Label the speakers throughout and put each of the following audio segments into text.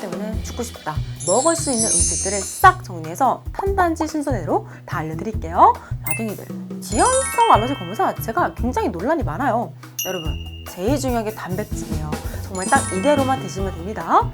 Speaker 1: 때문에 죽고 싶다. 먹을 수 있는 음식들을 싹 정리해서 탄단지 순서대로 다 알려드릴게요. 라둥이들, 지연성 알러지 검사 자체가 굉장히 논란이 많아요. 여러분, 제일 중요한 게 단백질이에요. 정말 딱 이대로만 드시면 됩니다.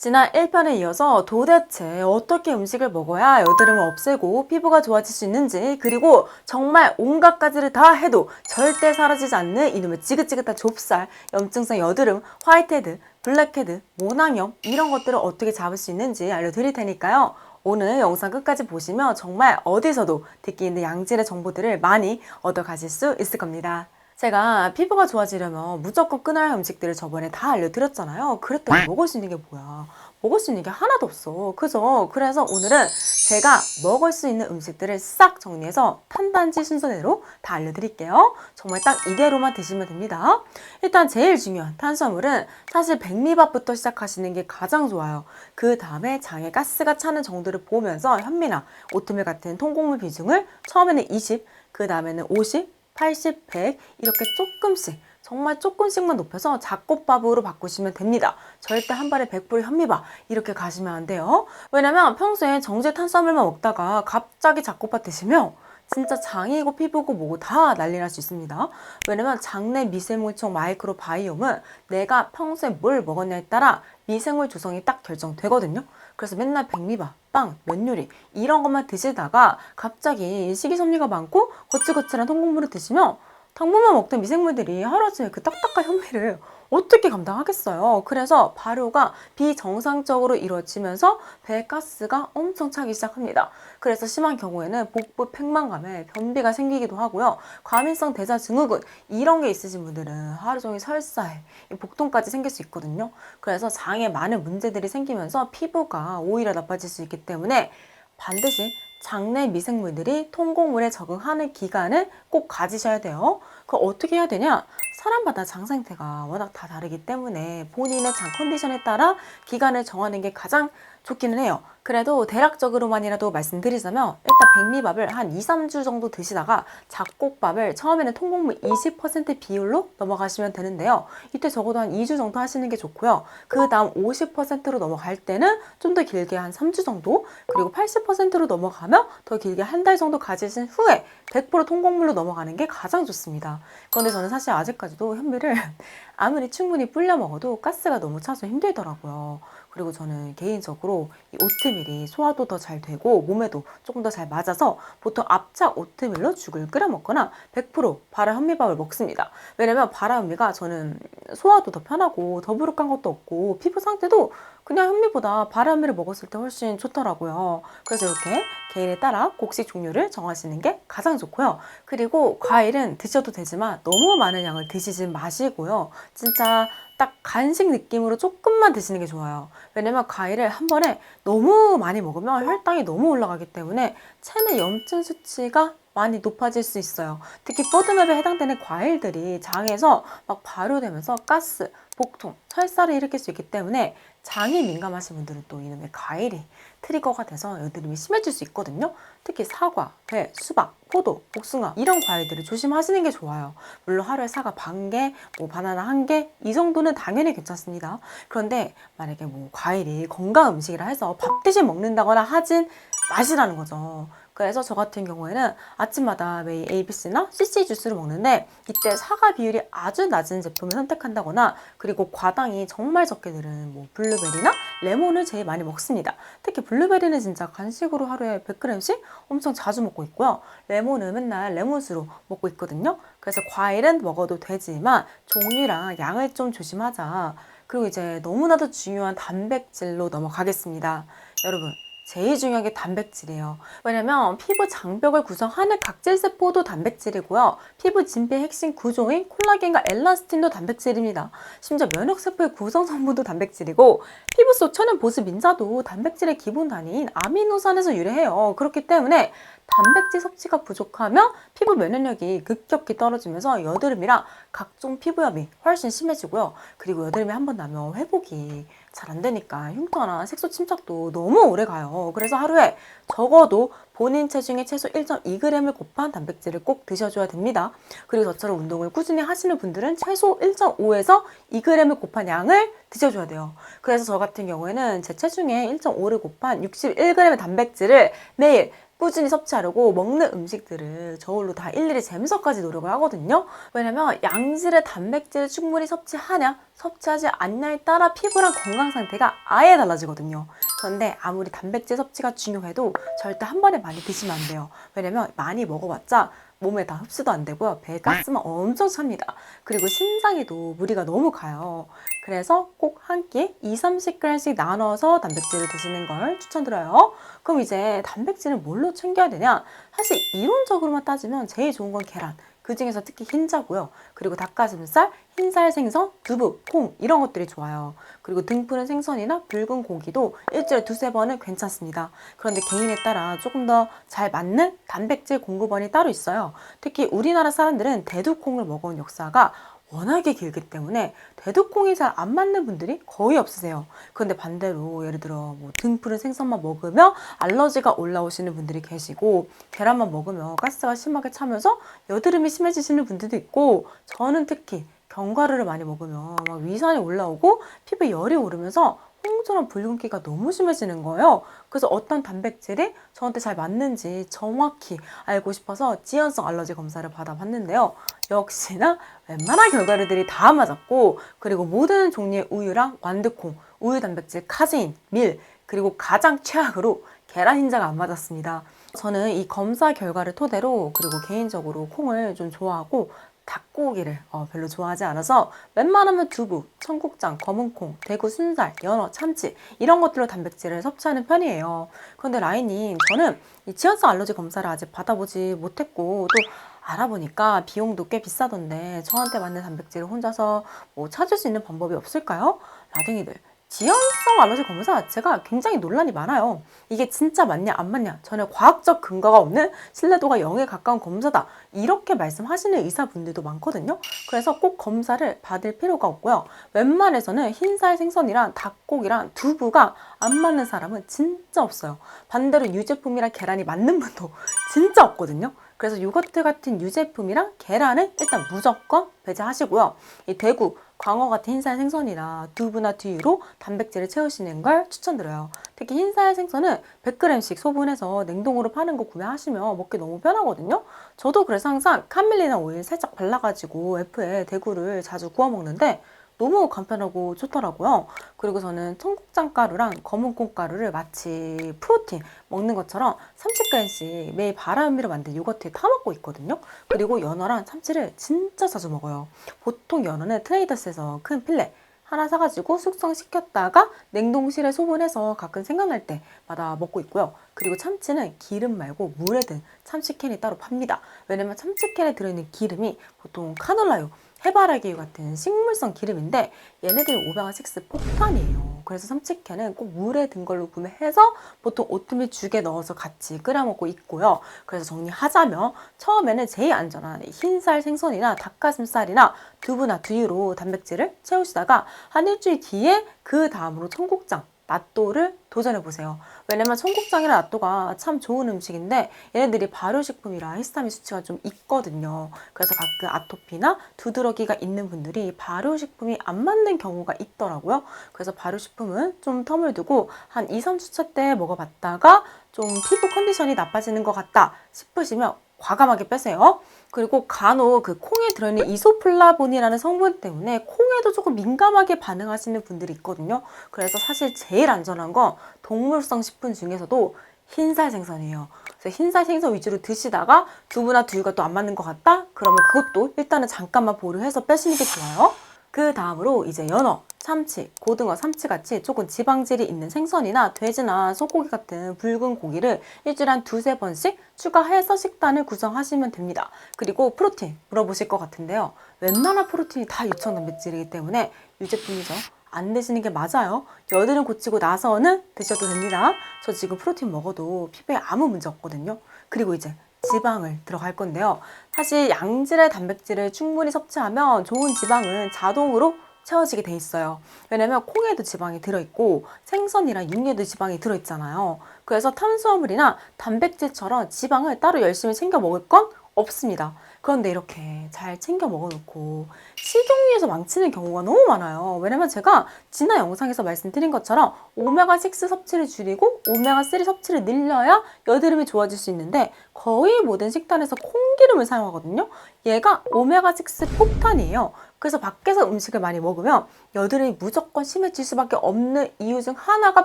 Speaker 1: 지난 1편에 이어서 도대체 어떻게 음식을 먹어야 여드름을 없애고 피부가 좋아질 수 있는지 그리고 정말 온갖 가지를 다 해도 절대 사라지지 않는 이놈의 지긋지긋한 좁쌀, 염증성 여드름, 화이트헤드, 블랙헤드, 모낭염 이런 것들을 어떻게 잡을 수 있는지 알려드릴 테니까요. 오늘 영상 끝까지 보시면 정말 어디서도 듣기 있는 양질의 정보들을 많이 얻어 가실 수 있을 겁니다. 제가 피부가 좋아지려면 무조건 끊어야 할 음식들을 저번에 다 알려드렸잖아요. 그랬더니 먹을 수 있는 게 뭐야? 먹을 수 있는 게 하나도 없어. 그죠? 그래서 오늘은 제가 먹을 수 있는 음식들을 싹 정리해서 탄단지 순서대로 다 알려드릴게요. 정말 딱 이대로만 드시면 됩니다. 일단 제일 중요한 탄수화물은 사실 백미밥부터 시작하시는 게 가장 좋아요. 그 다음에 장에 가스가 차는 정도를 보면서 현미나 오트밀 같은 통곡물 비중을 처음에는 20, 그 다음에는 50, 80, 100 이렇게 조금씩 정말 조금씩만 높여서 잡곡밥으로 바꾸시면 됩니다. 절대 한 발에 100% 현미밥 이렇게 가시면 안 돼요. 왜냐면 평소에 정제 탄수화물만 먹다가 갑자기 잡곡밥 드시면 진짜 장이고 피부고 뭐고 다 난리 날 수 있습니다. 왜냐면 장내 미세물총 마이크로바이옴은 내가 평소에 뭘 먹었냐에 따라 미생물 조성이 딱 결정되거든요. 그래서 맨날 백미밥, 빵, 면 요리 이런 것만 드시다가 갑자기 식이섬유가 많고 거칠거칠한 통곡물을 드시면 당분만 먹던 미생물들이 하루 아침에 그 딱딱한 현미를 어떻게 감당하겠어요? 그래서 발효가 비정상적으로 이루어지면서 배가스가 엄청 차기 시작합니다. 그래서 심한 경우에는 복부 팽만감에 변비가 생기기도 하고요. 과민성 대사 증후군 이런 게 있으신 분들은 하루 종일 설사에 복통까지 생길 수 있거든요. 그래서 장에 많은 문제들이 생기면서 피부가 오히려 나빠질 수 있기 때문에 반드시 장내 미생물들이 통곡물에 적응하는 기간을 꼭 가지셔야 돼요. 그 어떻게 해야 되냐? 사람마다 장 상태가 워낙 다 다르기 때문에 본인의 장 컨디션에 따라 기간을 정하는 게 가장 좋기는 해요. 그래도 대략적으로만이라도 말씀드리자면 일단 백미밥을 한 2, 3주 정도 드시다가 잡곡밥을 처음에는 통곡물 20% 비율로 넘어가시면 되는데요. 이때 적어도 한 2주 정도 하시는 게 좋고요. 그 다음 50%로 넘어갈 때는 좀 더 길게 한 3주 정도 그리고 80%로 넘어가면 더 길게 한 달 정도 가지신 후에 100% 통곡물로 넘어가는 게 가장 좋습니다. 그런데 저는 사실 아직까지도 현미를 아무리 충분히 불려 먹어도 가스가 너무 차서 힘들더라고요. 그리고 저는 개인적으로 이 오트밀이 소화도 더 잘 되고 몸에도 조금 더 잘 맞아서 보통 압착 오트밀로 죽을 끓여 먹거나 100% 바라 현미밥을 먹습니다. 왜냐면 바라 현미가 저는 소화도 더 편하고 더부룩한 것도 없고 피부 상태도 그냥 현미보다 바라 현미를 먹었을 때 훨씬 좋더라고요. 그래서 이렇게 개인에 따라 곡식 종류를 정하시는 게 가장 좋고요. 그리고 과일은 드셔도 되지만 너무 많은 양을 드시지 마시고요. 진짜 딱 간식 느낌으로 조금만 드시는 게 좋아요. 왜냐면 과일을 한 번에 너무 많이 먹으면 혈당이 너무 올라가기 때문에 체내 염증 수치가 많이 높아질 수 있어요. 특히 포드맵에 해당되는 과일들이 장에서 막 발효되면서 가스, 복통, 설사를 일으킬 수 있기 때문에 장이 민감하신 분들은 또 이놈의 과일이 트리거가 돼서 여드름이 심해질 수 있거든요. 특히 사과, 배, 수박, 포도, 복숭아 이런 과일들을 조심하시는 게 좋아요. 물론 하루에 사과 반 개, 뭐 바나나 한 개 이 정도는 당연히 괜찮습니다. 그런데 만약에 뭐 과일이 건강 음식이라 해서 밥 대신 먹는다거나 하진 마시라는 거죠. 그래서 저 같은 경우에는 아침마다 매일 ABC나 CC 주스를 먹는데 이때 사과 비율이 아주 낮은 제품을 선택한다거나 그리고 과당이 정말 적게 들은 뭐 블루베리나 레몬을 제일 많이 먹습니다. 특히 블루베리는 진짜 간식으로 하루에 100g씩 엄청 자주 먹고 있고요. 레몬은 맨날 레몬수로 먹고 있거든요. 그래서 과일은 먹어도 되지만 종류랑 양을 좀 조심하자. 그리고 이제 너무나도 중요한 단백질로 넘어가겠습니다. 여러분, 제일 중요한 게 단백질이에요. 왜냐면 피부 장벽을 구성하는 각질세포도 단백질이고요. 피부 진피의 핵심 구조인 콜라겐과 엘라스틴도 단백질입니다. 심지어 면역세포의 구성 성분도 단백질이고 피부 속 천연 보습 인자도 단백질의 기본 단위인 아미노산에서 유래해요. 그렇기 때문에 단백질 섭취가 부족하면 피부 면역력이 급격히 떨어지면서 여드름이랑 각종 피부염이 훨씬 심해지고요. 그리고 여드름이 한 번 나면 회복이 잘 안 되니까 흉터나 색소 침착도 너무 오래 가요. 그래서 하루에 적어도 본인 체중의 최소 1.2g을 곱한 단백질을 꼭 드셔줘야 됩니다. 그리고 저처럼 운동을 꾸준히 하시는 분들은 최소 1.5에서 2g을 곱한 양을 드셔줘야 돼요. 그래서 저 같은 경우에는 제 체중에 1.5를 곱한 61g의 단백질을 매일 꾸준히 섭취하려고 먹는 음식들을 저울로 다 일일이 재면서까지 노력을 하거든요. 왜냐면 양질의 단백질을 충분히 섭취하냐, 섭취하지 않냐에 따라 피부랑 건강 상태가 아예 달라지거든요. 그런데 아무리 단백질 섭취가 중요해도 절대 한 번에 많이 드시면 안 돼요. 왜냐면 많이 먹어봤자 몸에 다 흡수도 안 되고요. 배에 가스만 엄청 찹니다. 그리고 신장에도 무리가 너무 가요. 그래서 꼭 한 끼에 2, 30g씩 나눠서 단백질을 드시는 걸 추천드려요. 그럼 이제 단백질을 뭘로 챙겨야 되냐? 사실 이론적으로만 따지면 제일 좋은 건 계란. 그 중에서 특히 흰자고요. 그리고 닭가슴살, 흰살 생선, 두부, 콩 이런 것들이 좋아요. 그리고 등 푸른 생선이나 붉은 고기도 일주일에 두세 번은 괜찮습니다. 그런데 개인에 따라 조금 더 잘 맞는 단백질 공급원이 따로 있어요. 특히 우리나라 사람들은 대두콩을 먹어온 역사가 워낙에 길기 때문에 대두콩이 잘 안 맞는 분들이 거의 없으세요. 그런데 반대로 예를 들어 뭐 등푸른 생선만 먹으면 알러지가 올라오시는 분들이 계시고 계란만 먹으면 가스가 심하게 차면서 여드름이 심해지시는 분들도 있고 저는 특히 견과류를 많이 먹으면 막 위산이 올라오고 피부에 열이 오르면서 홍조랑 붉은기가 너무 심해지는 거예요. 그래서 어떤 단백질이 저한테 잘 맞는지 정확히 알고 싶어서 지연성 알러지 검사를 받아봤는데요. 역시나 웬만한 결과류들이 다 맞았고 그리고 모든 종류의 우유랑 완두콩, 우유 단백질, 카제인, 밀 그리고 가장 최악으로 계란 흰자가 안 맞았습니다. 저는 이 검사 결과를 토대로 그리고 개인적으로 콩을 좀 좋아하고 닭고기를 어, 별로 좋아하지 않아서 웬만하면 두부, 청국장, 검은콩, 대구 순살, 연어, 참치 이런 것들로 단백질을 섭취하는 편이에요. 그런데 라인님 저는 이 지연성 알러지 검사를 아직 받아보지 못했고 또 알아보니까 비용도 꽤 비싸던데 저한테 맞는 단백질을 혼자서 뭐 찾을 수 있는 방법이 없을까요? 라둥이들 지연성 알러지 검사 자체가 굉장히 논란이 많아요. 이게 진짜 맞냐 안 맞냐 전혀 과학적 근거가 없는 신뢰도가 0에 가까운 검사다 이렇게 말씀하시는 의사분들도 많거든요. 그래서 꼭 검사를 받을 필요가 없고요. 웬만해서는 흰살 생선이랑 닭고기랑 두부가 안 맞는 사람은 진짜 없어요. 반대로 유제품이랑 계란이 맞는 분도 진짜 없거든요. 그래서 요거트 같은 유제품이랑 계란은 일단 무조건 배제하시고요. 이 대구, 광어 같은 흰살 생선이나 두부나 두유로 단백질을 채우시는 걸 추천드려요. 특히 흰살 생선은 100g씩 소분해서 냉동으로 파는 거 구매하시면 먹기 너무 편하거든요. 저도 그래서 항상 카밀리나 오일 살짝 발라가지고 F에 대구를 자주 구워 먹는데 너무 간편하고 좋더라고요. 그리고 저는 청국장 가루랑 검은 콩 가루를 마치 프로틴 먹는 것처럼 30g씩 매일 바람미로 만든 요거트에 타 먹고 있거든요. 그리고 연어랑 참치를 진짜 자주 먹어요. 보통 연어는 트레이더스에서 큰 필레 하나 사가지고 숙성시켰다가 냉동실에 소분해서 가끔 생각날 때마다 먹고 있고요. 그리고 참치는 기름 말고 물에 든 참치캔이 따로 팝니다. 왜냐면 참치캔에 들어있는 기름이 보통 카놀라유 해바라기 같은 식물성 기름인데 얘네들이 오메가 6 폭탄이에요. 그래서 삼치캔은 꼭 물에 든 걸로 구매해서 보통 오트밀 죽에 넣어서 같이 끓여 먹고 있고요. 그래서 정리하자면 처음에는 제일 안전한 흰살 생선이나 닭가슴살이나 두부나 두유로 단백질을 채우시다가 한 일주일 뒤에 그 다음으로 청국장 낫또를 도전해 보세요. 왜냐면 청국장이나 낫또가 참 좋은 음식인데 얘네들이 발효식품이라 히스타민 수치가 좀 있거든요. 그래서 가끔 아토피나 두드러기가 있는 분들이 발효식품이 안 맞는 경우가 있더라고요. 그래서 발효식품은 좀 텀을 두고 한 2, 3주차 때 먹어봤다가 좀 피부 컨디션이 나빠지는 것 같다 싶으시면 과감하게 빼세요. 그리고 간혹 그 콩에 들어있는 이소플라본이라는 성분 때문에 콩에도 조금 민감하게 반응하시는 분들이 있거든요. 그래서 사실 제일 안전한 건 동물성 식품 중에서도 흰살 생선이에요. 그래서 흰살 생선 위주로 드시다가 두부나 두유가 또 안 맞는 것 같다? 그러면 그것도 일단은 잠깐만 보류해서 빼시는 게 좋아요. 그 다음으로 이제 연어, 참치, 고등어, 삼치같이 조금 지방질이 있는 생선이나 돼지나 소고기 같은 붉은 고기를 일주일에 한 두세 번씩 추가해서 식단을 구성하시면 됩니다. 그리고 프로틴 물어보실 것 같은데요. 웬만한 프로틴이 다 유청 단백질이기 때문에 유제품이죠. 안 드시는 게 맞아요. 여드름 고치고 나서는 드셔도 됩니다. 저 지금 프로틴 먹어도 피부에 아무 문제 없거든요. 그리고 이제 지방을 들어갈 건데요. 사실 양질의 단백질을 충분히 섭취하면 좋은 지방은 자동으로 채워지게 돼 있어요. 왜냐면 콩에도 지방이 들어있고 생선이랑 육류에도 지방이 들어있잖아요. 그래서 탄수화물이나 단백질처럼 지방을 따로 열심히 챙겨 먹을 건 없습니다. 그런데 이렇게 잘 챙겨 먹어놓고 식용유에서 망치는 경우가 너무 많아요. 왜냐면 제가 지난 영상에서 말씀드린 것처럼 오메가6 섭취를 줄이고 오메가3 섭취를 늘려야 여드름이 좋아질 수 있는데 거의 모든 식단에서 콩기름을 사용하거든요. 얘가 오메가6 폭탄이에요. 그래서 밖에서 음식을 많이 먹으면 여드름이 무조건 심해질 수밖에 없는 이유 중 하나가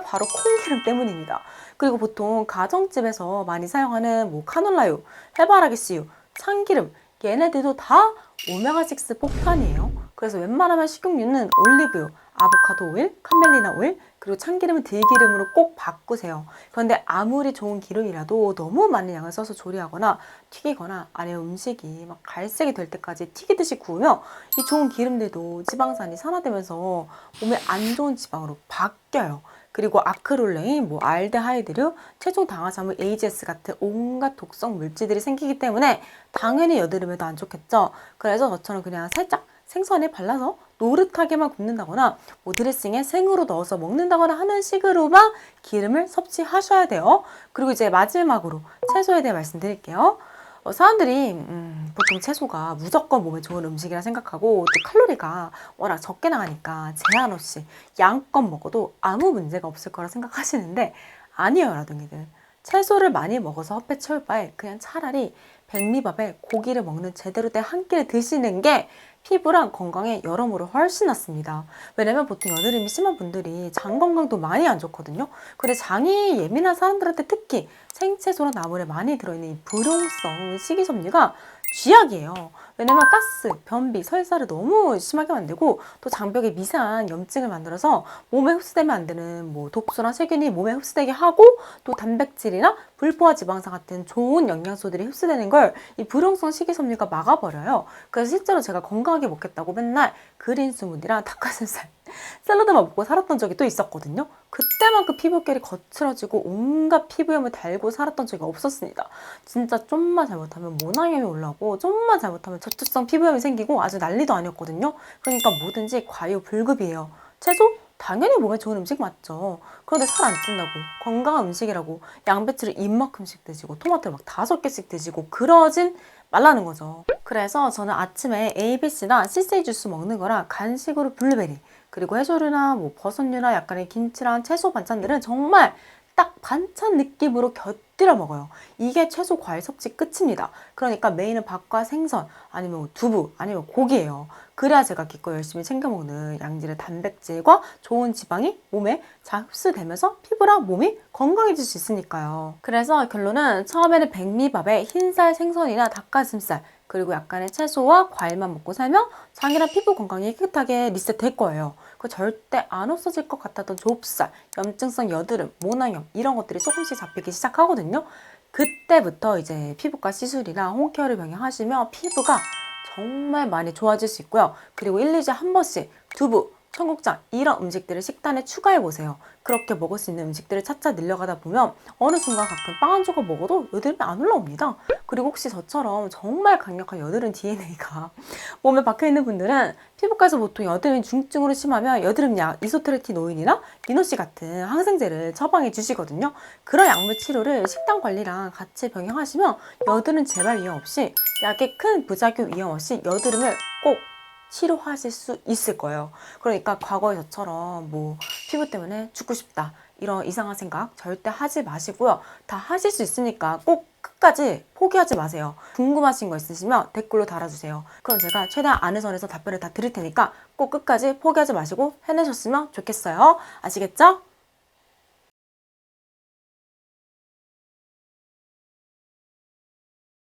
Speaker 1: 바로 콩기름 때문입니다. 그리고 보통 가정집에서 많이 사용하는 뭐 카놀라유, 해바라기 씨유, 참기름 얘네들도 다 오메가6 폭탄이에요. 그래서 웬만하면 식용유는 올리브유, 아보카도 오일, 카멜리나 오일, 그리고 참기름은 들기름으로 꼭 바꾸세요. 그런데 아무리 좋은 기름이라도 너무 많은 양을 써서 조리하거나 튀기거나 아니면 음식이 막 갈색이 될 때까지 튀기듯이 구우면 이 좋은 기름들도 지방산이 산화되면서 몸에 안 좋은 지방으로 바뀌어요. 그리고 아크롤레인, 뭐 알데하이드류, 최종 당화산물 AGS 같은 온갖 독성 물질들이 생기기 때문에 당연히 여드름에도 안 좋겠죠. 그래서 저처럼 그냥 살짝 생선에 발라서 노릇하게만 굽는다거나 뭐 드레싱에 생으로 넣어서 먹는다거나 하는 식으로만 기름을 섭취하셔야 돼요. 그리고 이제 마지막으로 채소에 대해 말씀드릴게요. 어, 사람들이 음, 보통 채소가 무조건 몸에 좋은 음식이라 생각하고 또 칼로리가 워낙 적게 나가니까 제한 없이 양껏 먹어도 아무 문제가 없을 거라 생각하시는데 아니에요, 라둥이들. 채소를 많이 먹어서 헛배 채울 바에 그냥 차라리 백미밥에 고기를 먹는 제대로 된 한 끼를 드시는 게 피부랑 건강에 여러모로 훨씬 낫습니다. 왜냐면 보통 여드름이 심한 분들이 장 건강도 많이 안 좋거든요. 근데 장이 예민한 사람들한테 특히 생채소나 나물에 많이 들어있는 이 불용성 식이섬유가 쥐약이에요. 왜냐면 가스, 변비, 설사를 너무 심하게 만들고 또 장벽에 미세한 염증을 만들어서 몸에 흡수되면 안 되는 뭐 독소나 세균이 몸에 흡수되게 하고 또 단백질이나 불포화 지방산 같은 좋은 영양소들이 흡수되는 걸 이 불용성 식이섬유가 막아버려요. 그래서 실제로 제가 건강하게 먹겠다고 맨날 그린 스무디랑 닭가슴살 샐러드만 먹고 살았던 적이 또 있었거든요. 그때만큼 피부결이 거칠어지고 온갖 피부염을 달고 살았던 적이 없었습니다. 진짜 좀만 잘못하면 모낭염이 올라오고 좀만 잘못하면 저촉성 피부염이 생기고 아주 난리도 아니었거든요. 그러니까 뭐든지 과유불급이에요. 채소? 당연히 몸에 좋은 음식 맞죠. 그런데 살 안 찐다고 건강한 음식이라고 양배추를 입만큼씩 드시고 토마토를 막 다섯 개씩 드시고 그러진 말라는 거죠. 그래서 저는 아침에 ABC나 CC 주스 먹는 거랑 간식으로 블루베리 그리고 해조류나 뭐 버섯류나 약간의 김치랑 채소 반찬들은 정말 딱 반찬 느낌으로 곁들여 먹어요. 이게 최소 과일 섭취 끝입니다. 그러니까 메인은 밥과 생선 아니면 뭐 두부 아니면 고기예요. 그래야 제가 기껏 열심히 챙겨 먹는 양질의 단백질과 좋은 지방이 몸에 잘 흡수되면서 피부랑 몸이 건강해질 수 있으니까요. 그래서 결론은 처음에는 백미밥에 흰살 생선이나 닭가슴살 그리고 약간의 채소와 과일만 먹고 살면 장이랑 피부 건강이 깨끗하게 리셋될 거예요. 그 절대 안 없어질 것 같았던 좁쌀, 염증성 여드름, 모낭염 이런 것들이 조금씩 잡히기 시작하거든요. 그때부터 이제 피부과 시술이랑 홈케어를 병행하시면 피부가 정말 많이 좋아질 수 있고요. 그리고 1, 2주에 한 번씩 두부, 청국장 이런 음식들을 식단에 추가해 보세요. 그렇게 먹을 수 있는 음식들을 차차 늘려가다 보면 어느 순간 가끔 빵 한 조각 먹어도 여드름이 안 올라옵니다. 그리고 혹시 저처럼 정말 강력한 여드름 DNA가 몸에 박혀 있는 분들은 피부과에서 보통 여드름이 중증으로 심하면 여드름약 이소트레티노인이나 미노시 같은 항생제를 처방해 주시거든요. 그런 약물 치료를 식단 관리랑 같이 병행하시면 여드름 재발 위험 없이 약의 큰 부작용 위험 없이 여드름을 꼭 치료하실 수 있을 거예요. 그러니까 과거에 저처럼 뭐 피부 때문에 죽고 싶다 이런 이상한 생각 절대 하지 마시고요. 다 하실 수 있으니까 꼭 끝까지 포기하지 마세요. 궁금하신 거 있으시면 댓글로 달아주세요. 그럼 제가 최대한 아는 선에서 답변을 다 드릴 테니까 꼭 끝까지 포기하지 마시고 해내셨으면 좋겠어요. 아시겠죠?